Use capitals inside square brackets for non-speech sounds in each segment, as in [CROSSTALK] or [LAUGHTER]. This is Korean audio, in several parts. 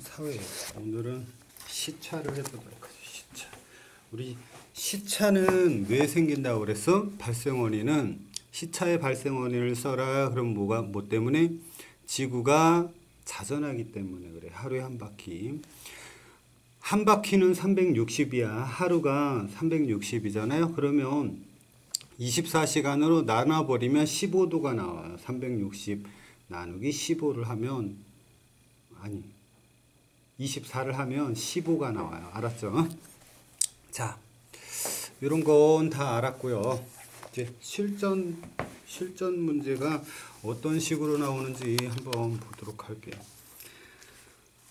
사회 오늘은 시차를 해보도록 하죠. 시차. 우리 시차는 왜 생긴다고 그랬어? 발생 원인은 시차의 발생 원인을 써라. 그럼 뭐가 뭐 때문에? 지구가 자전하기 때문에 그래. 하루에 한 바퀴. 한 바퀴는 360이야. 하루가 360이잖아요. 그러면 24시간으로 나눠버리면 15도가 나와요. 360 나누기 15를 하면 아니 24를 하면 15가 나와요. 알았죠? 자, 이런 건 다 알았고요. 이제 실전 실전 문제가 어떤 식으로 나오는지 한번 보도록 할게요.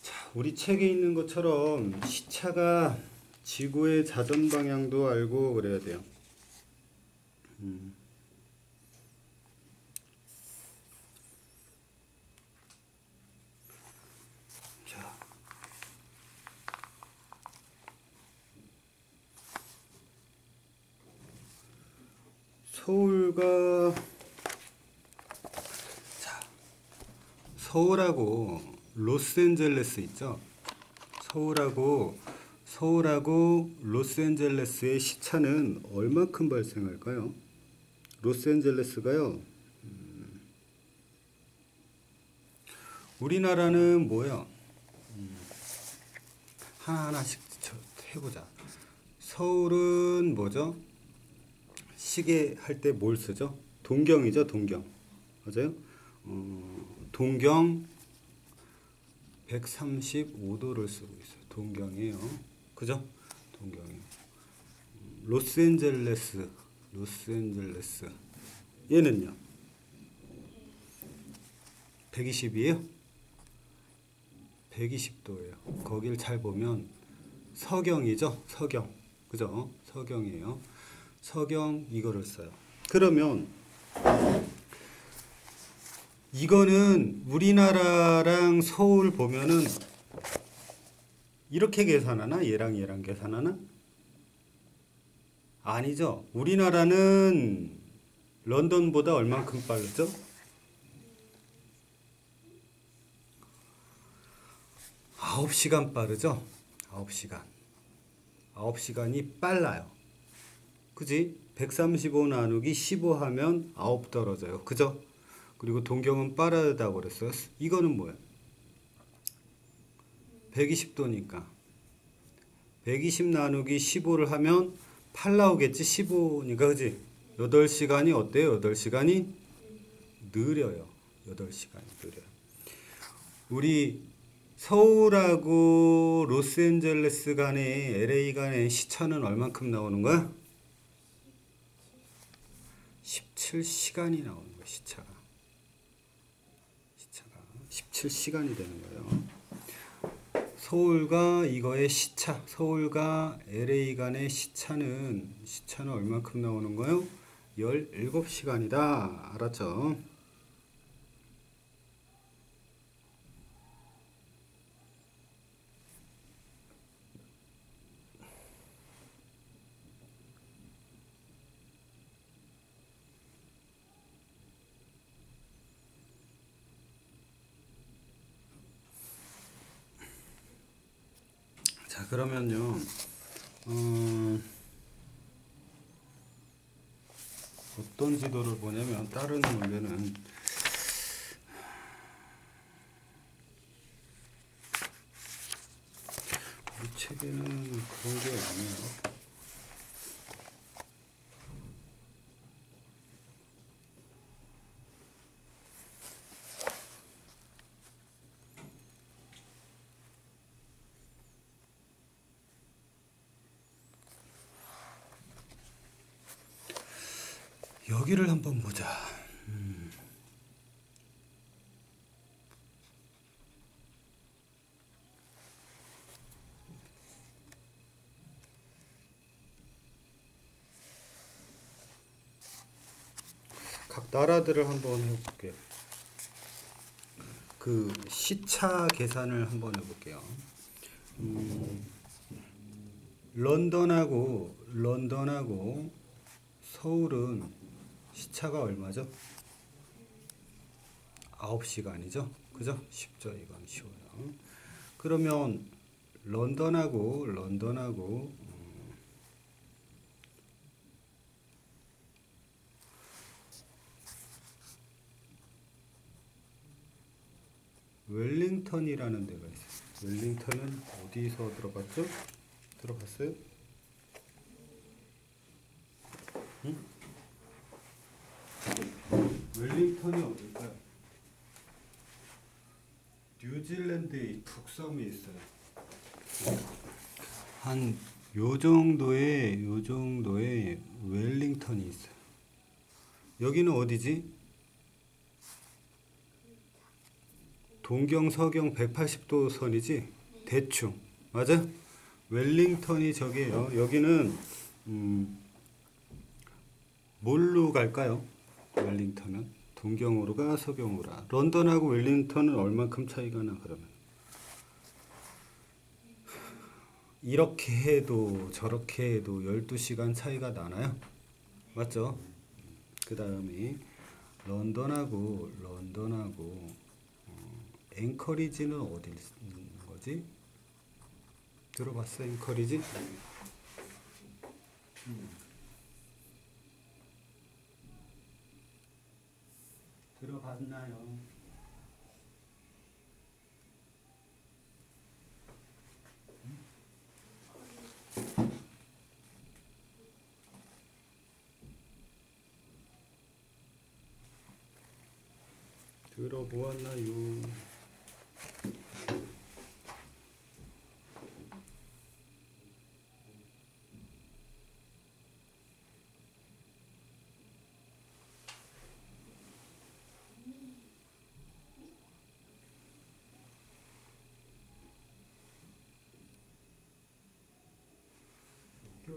자, 우리 책에 있는 것처럼 시차가 지구의 자전 방향도 알고 그래야 돼요. 음. 서울과 자, 서울하고 로스앤젤레스 있죠? 서울하고 서울하고 로스앤젤레스의 시차는 얼마큼 발생할까요? 로스앤젤레스가요. 음, 우리나라는 뭐야? 음, 하나하나씩 해보자. 서울은 뭐죠? 시계 할 때 뭘 쓰죠? 동경이죠, 동경. 맞아요? 어, 동경 135도를 쓰고 있어요. 동경이에요. 그죠? 동경이요. 음, 로스앤젤레스, 로스앤젤레스. 얘는요? 120이에요? 120도예요. 거길 잘 보면 서경이죠? 서경. 그죠? 서경이에요. 서경 이거를 써요. 그러면 이거는 우리나라랑 서울 보면은 이렇게 계산하나? 얘랑 얘랑 계산하나? 아니죠. 우리나라는 런던보다 얼만큼 빠르죠? 아홉 시간 빠르죠? 아홉 시간. 아홉 시간이 빨라요. 그지? 135 나누기 15 하면 9 떨어져요. 그죠? 그리고 동경은 빠르다고 그랬어요. 이거는 뭐야? 120도니까. 120 나누기 15를 하면 8 나오겠지? 15니까, 그지? 8시간이 어때요? 8시간이 느려요. 8시간이 느려요. 우리 서울하고 로스앤젤레스 간의 LA 간의 시차는 얼만큼 나오는 거야? 17시간이 나오는 거야, 시차가. 시차가 17시간이 되는 거예요. 서울과 이거의 시차, 서울과 LA 간의 시차는 시차는 얼마큼 나오는 거예요? 17시간이다. 알았죠? 자 그러면요 어, 어떤 지도를 보냐면 다른 원래는 우리 책에는 그런 게 없네요 여기를 한번 보자. 음. 각 나라들을 한번 해볼게요. 그 시차 계산을 한번 해볼게요. 음, 런던하고 런던하고 서울은 시차가 얼마죠? 9시간이죠? 그죠? 쉽죠? 이건 쉬워요. 그러면 런던하고 런던하고 음, 웰링턴이라는 데가 있어요. 웰링턴은 어디서 들어봤죠? 들어봤어요? 응? 웰링턴이 어딜까요? 뉴질랜드의 북섬에 있어요. 한 요 정도의 요 정도의 웰링턴이 있어요. 여기는 어디지? 동경 서경 180도 선이지? 대충 맞아? 웰링턴이 저기예요. 여기는 음, 뭘로 갈까요? 웰링턴은 동경으로 가 서경으로 가. 런던하고 웰링턴은 얼만큼 차이가 나 그러면? 이렇게 해도 저렇게 해도 12시간 차이가 나나요? 맞죠? 그 다음에 런던하고 런던하고 어, 앵커리지는 어디 있는 거지? 들어봤어 앵커리지? 음. 들어봤나요? 들어보았나요?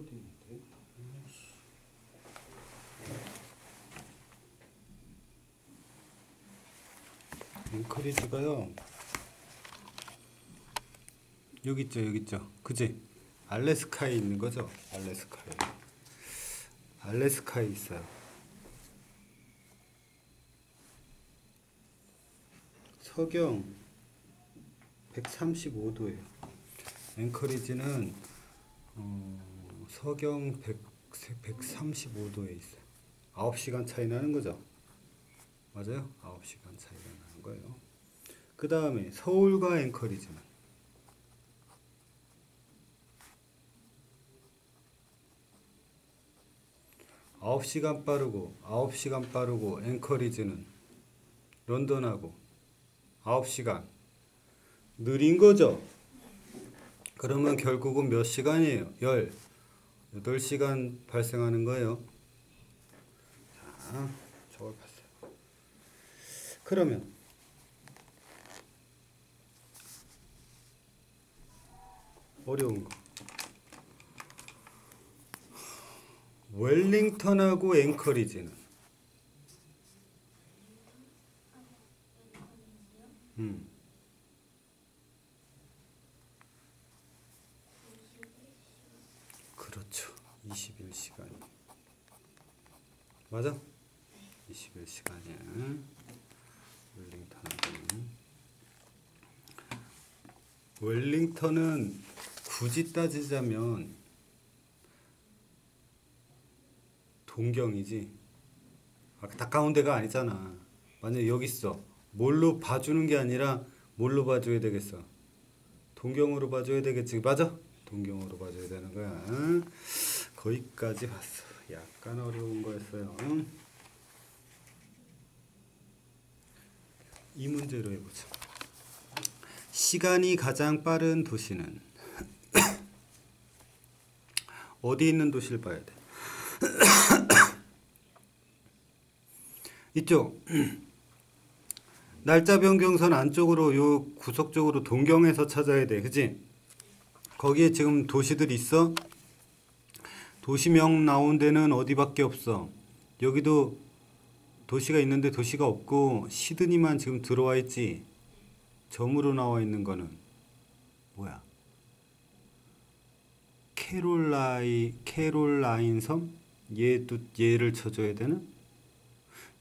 어디 있는데? 앵커리지가요. 여기 있죠, 여기 있죠. 그지? 알래스카에 있는 거죠? 알래스카에. 알래스카에 있어요. 서경 135도예요. 앵커리지는 어, 서경 100, 135도에 있어요. 9시간 차이 나는 거죠. 맞아요? 9시간 차이가 나는 거예요. 그 다음에 서울과 앵커리지는 9시간 빠르고 9시간 빠르고 앵커리지는 런던하고 9시간 느린 거죠. 그러면 결국은 몇 시간이에요? 18시간 발생하는 거예요. 자, 저걸 봤어요. 그러면 어려운 거. 웰링턴하고 앵커리지는 음. 그렇죠. 21시간이. 맞아? 21시간이야. 웰링턴은 웰링턴은 굳이 따지자면 동경이지. 아, 가까운 데가 아니잖아. 만약 여기 있어. 뭘로 봐주는 게 아니라 뭘로 봐줘야 되겠어? 동경으로 봐줘야 되겠지. 맞아? 동경으로 봐줘야 되는 거야. 응? 거기까지 봤어. 약간 어려운 거였어요. 응? 이 문제로 해보자. 시간이 가장 빠른 도시는 [COUGHS] 어디 있는 도시를 봐야 돼? [COUGHS] 이쪽 [COUGHS] 날짜 변경선 안쪽으로 요 구석 쪽으로 동경에서 찾아야 돼. 그지? 거기에 지금 도시들 있어? 도시명 나온 데는 어디밖에 없어. 여기도 도시가 있는데 도시가 없고 시드니만 지금 들어와 있지. 점으로 나와 있는 거는 뭐야? 캐롤라이 캐롤라인 섬? 얘도 얘를 쳐줘야 되나?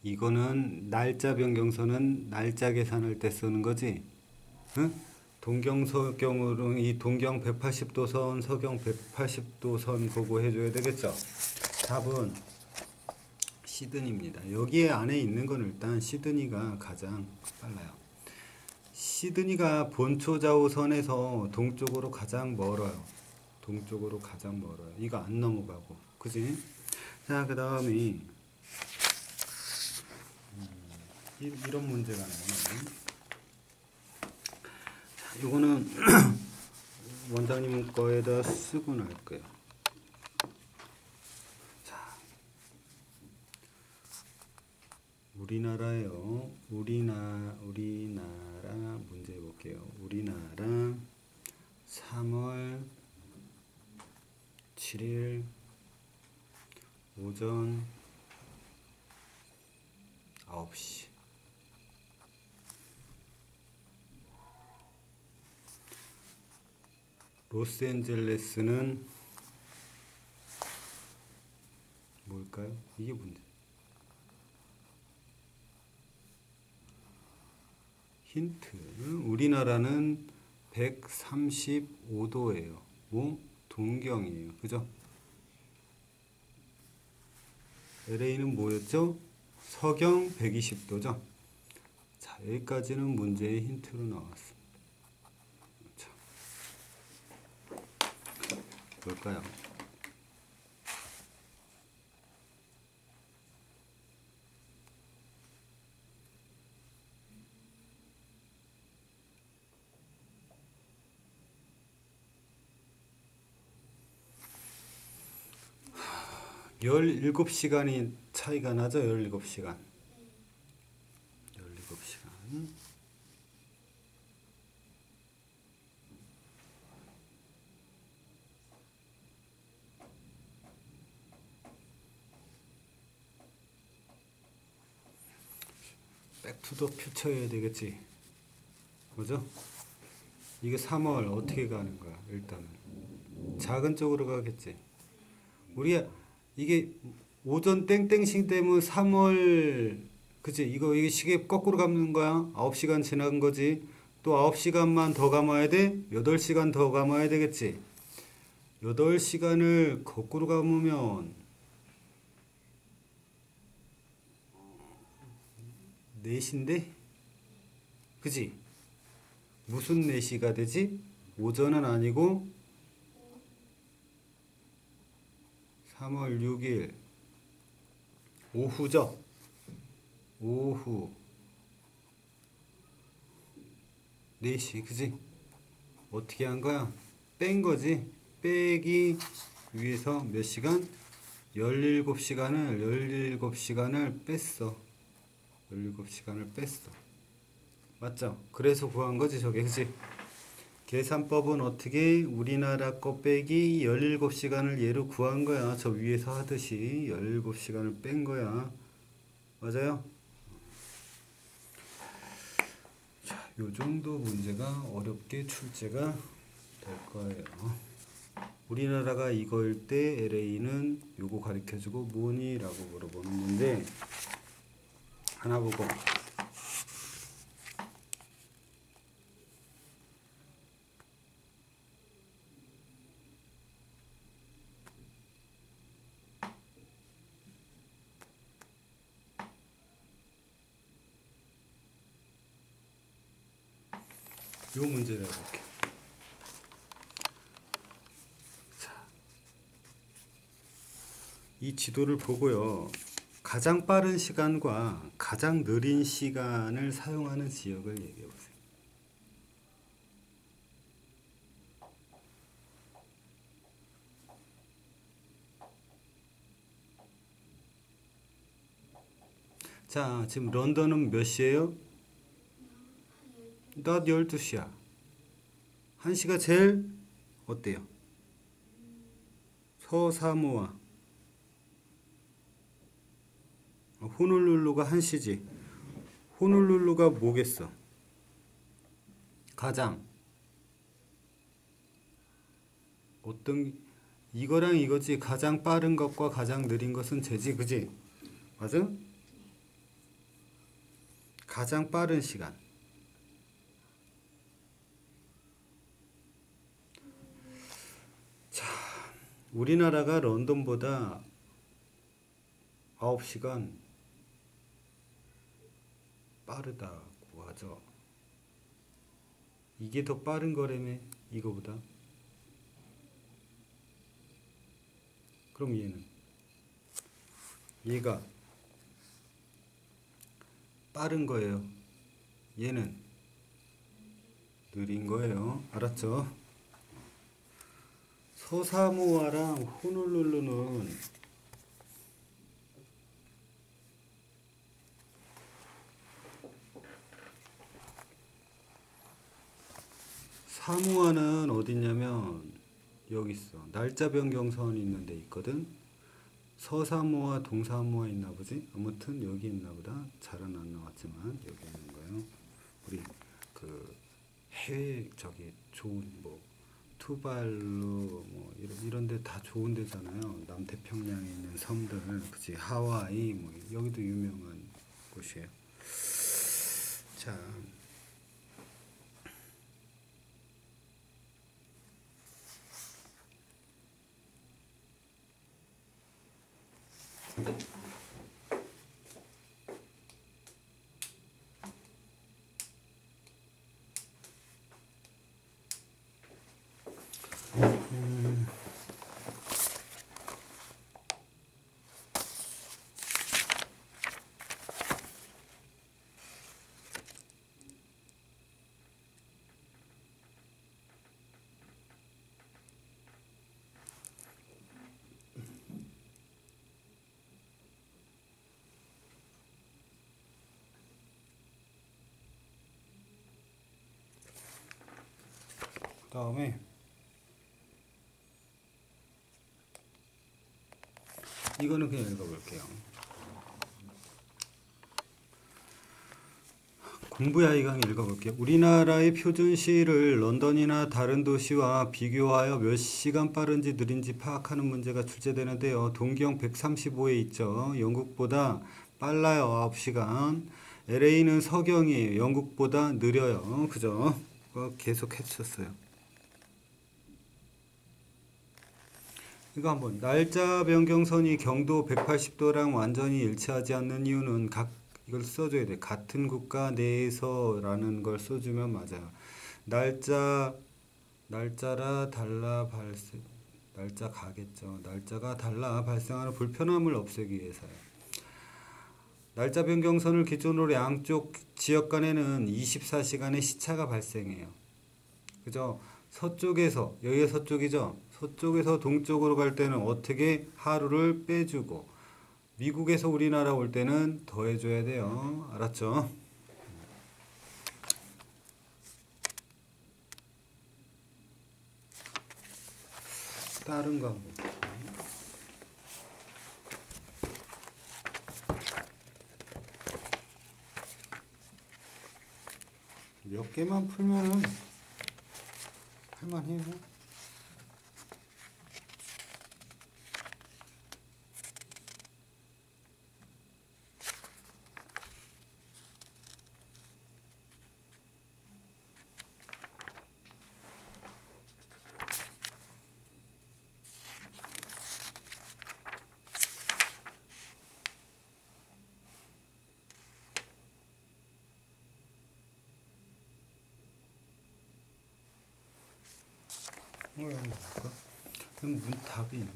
이거는 날짜 변경선은 날짜 계산할 때 쓰는 거지. 응? 동경 서경으로 이 동경 180도 선, 서경 180도 선 보고 해줘야 되겠죠. 답은 시드니입니다. 여기에 안에 있는 건 일단 시드니가 가장 빨라요. 시드니가 본초 좌우선에서 동쪽으로 가장 멀어요. 동쪽으로 가장 멀어요. 이거 안 넘어가고, 그지? 자, 그 다음에 음, 이- 이런 문제가 나오네. 자, 이거는 [CLEARS THROAT] 원장님 거에다 쓰고 날 거예요. 자, 우리나라요. 우리나 우리나라 문제 볼게요. 우리나라 3월 7일 오전 9시 로스앤젤레스는 뭘까요? 이게 문제. 힌트. 우리나라는 135도예요. 뭐? 동경이에요. 그죠? LA는 뭐였죠? 서경 120도죠? 자, 여기까지는 문제의 힌트로 나왔습니다. 뭘까요? 열일곱 시간이 차이가 나죠? 열일곱 시간. 열일곱 시간. 투더 퓨처여야 되겠지. 그죠? 이게 3월 어떻게 가는 거야? 일단은 작은 쪽으로 가겠지. 우리가 이게 오전 땡땡시 되면 3월 그치 이거 이게 시계 거꾸로 감는 거야 9시간 지난 거지 또 9시간만 더 감아야 돼 8시간 더 감아야 되겠지 8시간을 거꾸로 감으면 4시인데 그치 무슨 4시가 되지 오전은 아니고 3월 6일 오후죠. 오후 4시 그지? 어떻게 한 거야? 뺀 거지. 빼기 위해서 몇 시간? 17시간을 17시간을 뺐어. 17시간을 뺐어. 맞죠? 그래서 구한 거지 저게 그지? 계산법은 어떻게 우리나라 거 빼기 17시간을 얘로 구한 거야. 저 위에서 하듯이 17시간을 뺀 거야. 맞아요? 자, 요 정도 문제가 어렵게 출제가 될 거예요. 우리나라가 이거일 때 LA는 요거 가르쳐주고 뭐니? 라고 물어보는 문제 하나 보고 요 문제를 해볼게요. 자, 이 지도를 보고요. 가장 빠른 시간과 가장 느린 시간을 사용하는 지역을 얘기해 보세요. 자, 지금 런던은 몇 시예요? 낮 12시야. 1시가 제일 어때요? 서사모아 호놀룰루가 한시지. 호놀룰루가 뭐겠어? 가장 어떤 이거랑 이거지 가장 빠른 것과 가장 느린 것은 재지 그지? 맞아? 가장 빠른 시간 자 우리나라가 런던보다 9시간 빠르다고 하죠. 이게 더 빠른 거라며 이거보다. 그럼 얘는 얘가 빠른 거예요. 얘는 느린 거예요. 알았죠? 서사모아랑 호놀룰루는 사모아는 어딨냐면 여기 있어. 날짜 변경선이 있는 데 있거든. 서사모아, 동사모아 있나 보지? 아무튼 여기 있나 보다. 잘은 안 나왔지만 여기 있는 거예요. 우리 그 해외 저기 좋은 뭐 투발루 뭐 이런 이런 데 다 좋은 데잖아요. 남태평양에 있는 섬들, 그치 하와이 뭐 여기도 유명한 곳이에요. 자, 그다음에 이거는 그냥 읽어볼게요. 공부야 이강 읽어볼게요. 우리나라의 표준 시를 런던이나 다른 도시와 비교하여 몇 시간 빠른지 느린지 파악하는 문제가 출제되는데요. 동경 135에 있죠. 영국보다 빨라요. 9시간. LA는 서경이에요. 영국보다 느려요. 그죠? 계속 해주셨어요. 이거 한번 날짜 변경선이 경도 180도랑 완전히 일치하지 않는 이유는 각 이걸 써줘야 돼. 같은 국가 내에서라는 걸 써주면 맞아요. 날짜 날짜라 달라 발생 날짜 가겠죠. 날짜가 달라 발생하는 불편함을 없애기 위해서요. 날짜 변경선을 기준으로 양쪽 지역 간에는 24시간의 시차가 발생해요. 그죠? 서쪽에서 여기가 서쪽이죠. 서쪽에서 동쪽으로 갈 때는 어떻게 하루를 빼주고 미국에서 우리나라 올 때는 더해줘야 돼요. 알았죠? 다른 거 한번. 몇 개만 풀면은 할만해 그럼 문 답이 있네.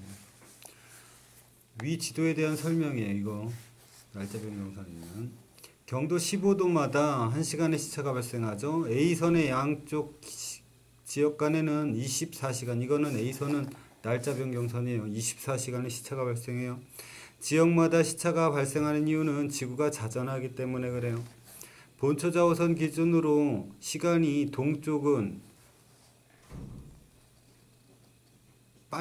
위 지도에 대한 설명이에요. 이거 날짜 변경선이면 경도 15도마다 1시간의 시차가 발생하죠. A선의 양쪽 시- 지역 간에는 24시간 이거는 A선은 날짜 변경선이에요. 24시간의 시차가 발생해요. 지역마다 시차가 발생하는 이유는 지구가 자전하기 때문에 그래요. 본초 좌우선 기준으로 시간이 동쪽은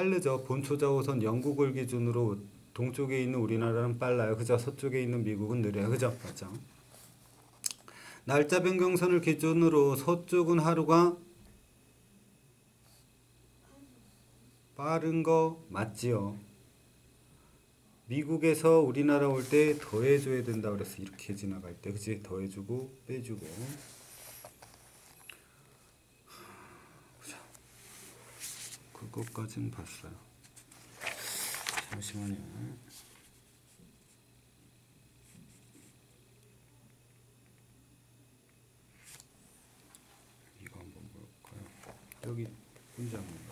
빠르죠. 본초 좌우선 영국을 기준으로 동쪽에 있는 우리나라는 빨라요. 그죠? 서쪽에 있는 미국은 느려요. 그죠? 맞죠? 날짜 변경선을 기준으로 서쪽은 하루가 빠른 거 맞지요? 미국에서 우리나라 올 때 더해줘야 된다 그랬어. 이렇게 지나갈 때. 그치? 더해주고 빼주고. 그것까진 봤어요. 잠시만요. 이거 한번 볼까요? 여기 문장입니다.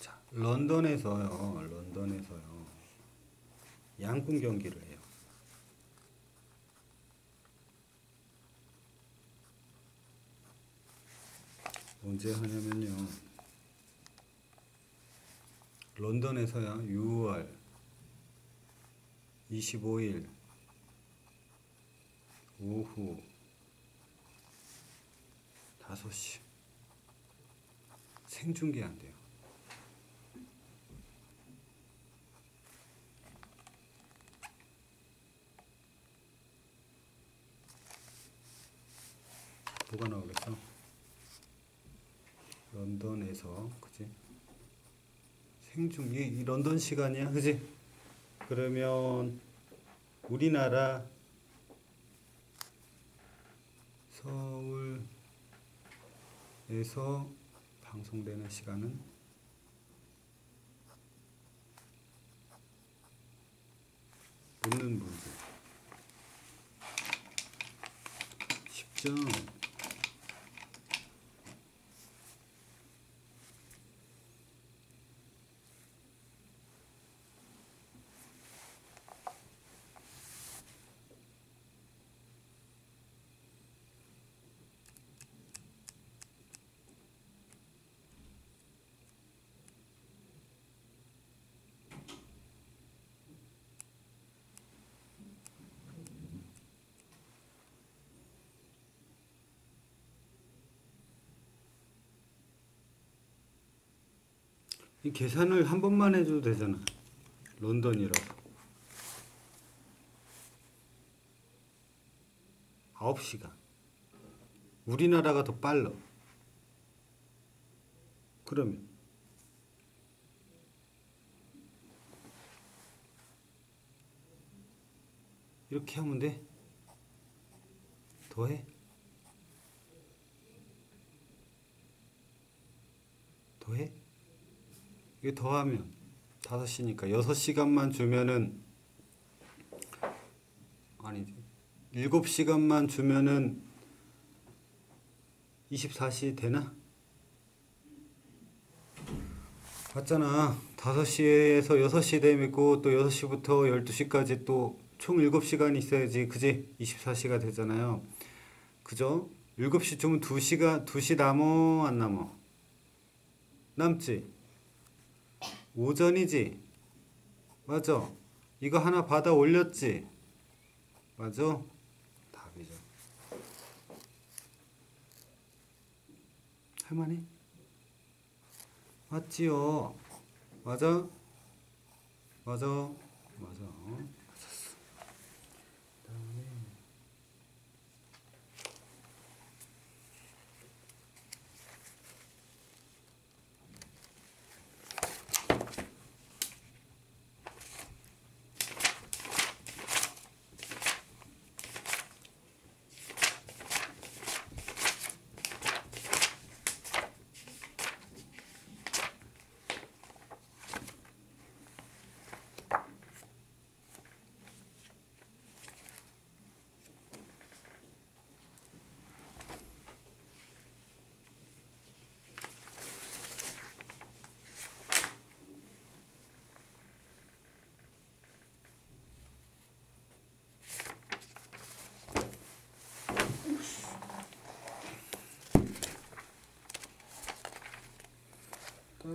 자, 런던에서요. 런던에서요. 양궁 경기를 언제 하냐면요. 런던에서야 6월 25일 오후 5시 생중계한대요. 뭐가 나오겠어? 런던에서 그지? 생중계 이 런던 시간이야, 그지? 그러면 우리나라 서울에서 방송되는 시간은 묻는 문제 쉽죠? 이 계산을 한 번만 해줘도 되잖아. 런던이라고. 9시간. 우리나라가 더 빨라. 그러면 이렇게 하면 돼. 더해. 이게 더하면 5시니까 6시간만 주면은 아니지 7시간만 주면은 24시 되나? 맞잖아 5시에서 6시 되고 또 6시부터 12시까지 또 총 7시간 있어야지 그지? 24시가 되잖아요 그죠? 7시 주면 2시가 2시 남어 안 남어? 남지? 오전이지? 맞아. 이거 하나 받아 올렸지? 맞아? 답이죠. 할만해? 맞지요? 맞아? 맞아? 맞아. 맞았어. 그다음에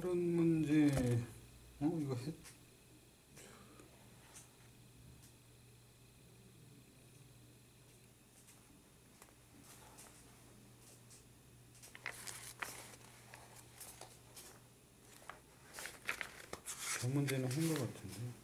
다른 문제 어 이거 했저 문제는 한 것 같은데